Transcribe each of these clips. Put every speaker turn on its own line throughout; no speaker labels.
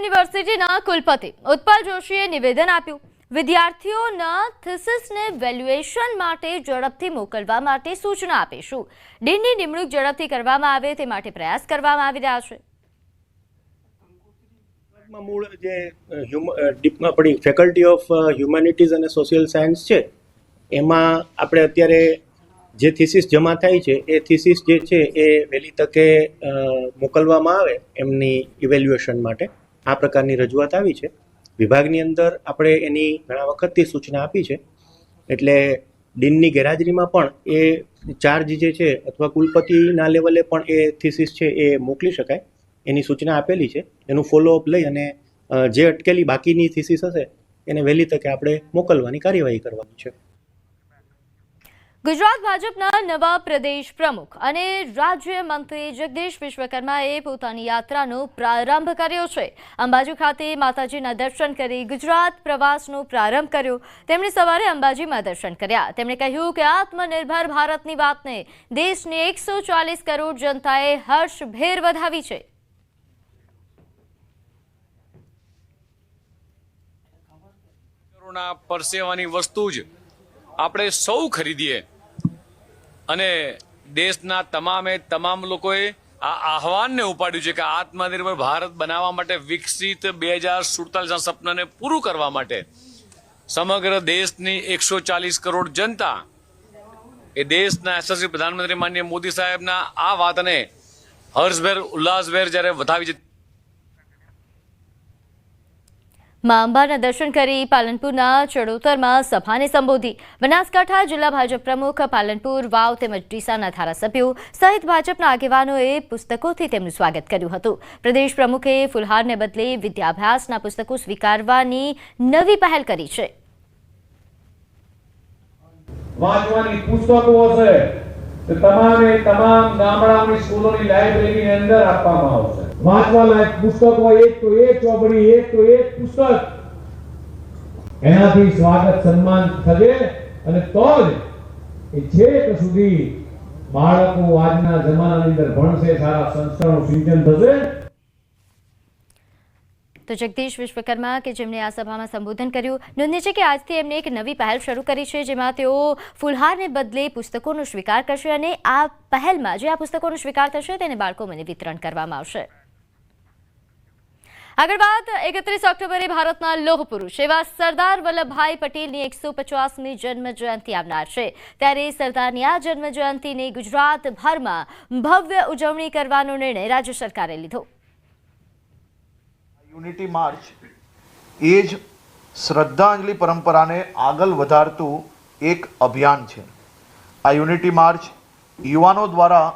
યુનિવર્સિટીના કુલપતિ ઉત્પલ જોશીએ નિવેદન આપ્યું. વિદ્યાર્થીઓના થિસિસને વેલ્યુએશન માટે ઝડપથી મોકલવા માટે સૂચના આપીશું. ડીનની નિમણૂક ઝડપથી કરવામાં આવે તે માટે પ્રયાસ કરવામાં આવી રહ્યા છે.
મૂળ જે અ, આપણી ફેકલ્ટી ઓફ હ્યુમેનિટીઝ અને સોશિયલ સાયન્સ છે એમાં આપણે અત્યારે જે થિસિસ જમા થાય છે એ થિસિસ જે છે એ વહેલી તકે મોકલવામાં આવે એમની ઇવેલ્યુએશન માટે. આ પ્રકારની રજૂઆત આવી છે. વિભાગની અંદર આપણે એની ઘણા વખતથી સૂચના આપી છે. એટલે ડીનની ગેરહાજરીમાં પણ એ ચાર્જ જે છે અથવા કુલપતિના લેવલે પણ એ થીસીસ છે એ મોકલી શકાય. એની સૂચના આપેલી છે. એનું ફોલોઅપ લઈ અને જે અટકેલી બાકીની થીસીસ હશે, એને વહેલી તકે આપણે મોકલવાની કાર્યવાહી કરવાની છે.
ગુજરાત ભાજપના નવા પ્રદેશ પ્રમુખ અને રાજ્ય મંત્રી જગદીશ વિશ્વકર્માએ પોતાની યાત્રાનો પ્રારંભ કર્યો છે. અંબાજી ખાતે માતાજીના દર્શન કરી ગુજરાત પ્રવાસનો પ્રારંભ કર્યો. તેમણે સવારે અંબાજીમાં દર્શન કર્યા. તેમણે કહ્યું કે આત્મનિર્ભર ભારતની વાતને દેશની એકસો કરોડ જનતાએ હર્ષભેર વધાવી છે.
વસ્તુ જ આપણે સૌ ખરીદીએ. અને દેશના તમામે તમામ લોકોએ આ આહવાનને ઉપાડ્યું છે કે આત્મનિર્ભર ભારત બનાવવા માટે વિકસિત બે હજાર સુડતાલીસના સપનાને પૂરું કરવા માટે સમગ્ર દેશની એકસો ચાલીસ કરોડ જનતા એ દેશના યશસ્વી પ્રધાનમંત્રી માનનીય મોદી સાહેબના આ વાતને હર્ષભેર, ઉલ્લાસભેર જ્યારે વધાવી છે
મા અંબાના દર્શન કરી પાલનપુરના ચડોતરમાં સભાને સંબોધી. બનાસકાંઠા જિલ્લા ભાજપ પ્રમુખ પાલનપુર વાવ તેમજ ડીસાના ધારાસભ્યો સહિત ભાજપના આગેવાનોએ પુસ્તકોથી તેમનું સ્વાગત કર્યું હતું. પ્રદેશ પ્રમુખે ફુલહારને બદલે વિદ્યાભ્યાસના પુસ્તકો સ્વીકારવાની નવી પહેલ કરી છે.
તમામ ગામડાઓની સ્કૂલોની લાઇબ્રેરીની અંદર આપવામાં આવશે. વાંચવા લાયક પુસ્તકો એક તો એક ચોપડી એક તો એક પુસ્તક. એનાથી સ્વાગત, સન્માન થશે અને તો જ એ છેક સુધી બાળકો આજના જમાનાની અંદર ભણશે, સારા સંસ્કારનું સિંચન થશે.
તો જગદીશ વિશ્વકર્મા કે જેમણે આ સભામાં સંબોધન કર્યું નોંધ્ય છે કે આજથી એમણે એક નવી પહેલ શરૂ કરી છે, જેમાં તેઓ ફુલહારને બદલે પુસ્તકોનો સ્વીકાર કરશે અને આ પહેલમાં જે આ પુસ્તકોનો સ્વીકાર થશે, તેને બાળકો મને વિતરણ કરવામાં આવશે. આગળ વાત, એકત્રીસ ઓક્ટોબરે ભારતના લોહ પુરુષ એવા સરદાર વલ્લભભાઈ પટેલની એકસો પચાસમી જન્મ જયંતિ આવનાર છે. ત્યારે સરદારની આ જન્મ જયંતિની ગુજરાતભરમાં ભવ્ય ઉજવણી કરવાનો નિર્ણય રાજ્ય સરકારે લીધો.
યુનિટી માર્ચ એ જ શ્રદ્ધાંજલિ પરંપરાને આગળ વધારતું એક અભિયાન છે. આ યુનિટી માર્ચ યુવાનો દ્વારા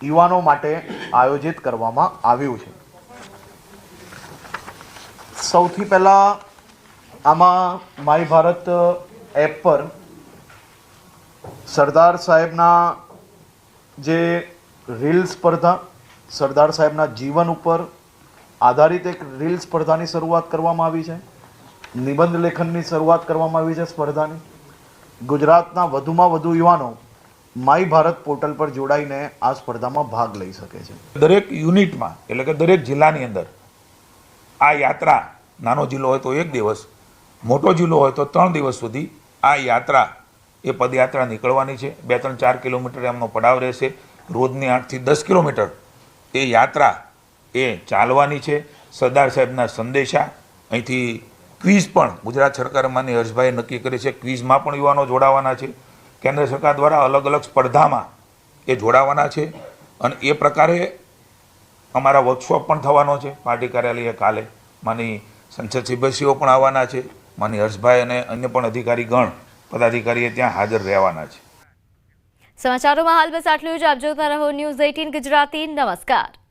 યુવાનો માટે આયોજિત કરવામાં આવ્યું છે. સૌથી પહેલાં આમાં માય ભારત એપ પર સરદાર સાહેબના જે રીલ સ્પર્ધા, સરદાર સાહેબના જીવન ઉપર આધારિત એક રીલ સ્પર્ધાની શરૂઆત કરવામાં આવી છે. નિબંધ લેખનની શરૂઆત કરવામાં આવી છે સ્પર્ધાની. ગુજરાતના વધુમાં વધુ યુવાનો માય ભારત પોર્ટલ પર જોડાઈને આ સ્પર્ધામાં ભાગ લઈ શકે છે.
દરેક યુનિટમાં, એટલે કે દરેક જિલ્લાની અંદર આ યાત્રા નાનો જિલ્લો હોય તો એક દિવસ, મોટો જિલ્લો હોય તો ત્રણ દિવસ સુધી આ યાત્રા, એ પદયાત્રા નીકળવાની છે. બે ત્રણ ચાર કિલોમીટર એમનો પડાવ રહેશે. રોજની આઠથી દસ કિલોમીટર એ યાત્રા એ ચાલવાની છે. સરદાર સાહેબના સંદેશા, અહીંથી ક્વિઝ પણ ગુજરાત સરકાર માની હર્ષભાઈ નક્કી કરી છે. ક્વિઝમાં પણ યુવાનો જોડાવાના છે. કેન્દ્ર સરકાર દ્વારા અલગ અલગ સ્પર્ધામાં એ જોડાવાના છે. અને એ પ્રકારે અમારા વર્કશોપ પણ થવાનો છે. પાર્ટી કાર્યાલય કાલે. માની સંસદ સભ્યશ્રીઓ પણ આવવાના છે. માની હર્ષભાઈ અને અન્ય પણ અધિકારી ગણ પદાધિકારીએ ત્યાં હાજર રહેવાના છે.
સમાચારોમાં હાલ બસ આટલું જ. આપ જોતા રહો ન્યૂઝ એઇટીન ગુજરાતી. નમસ્કાર.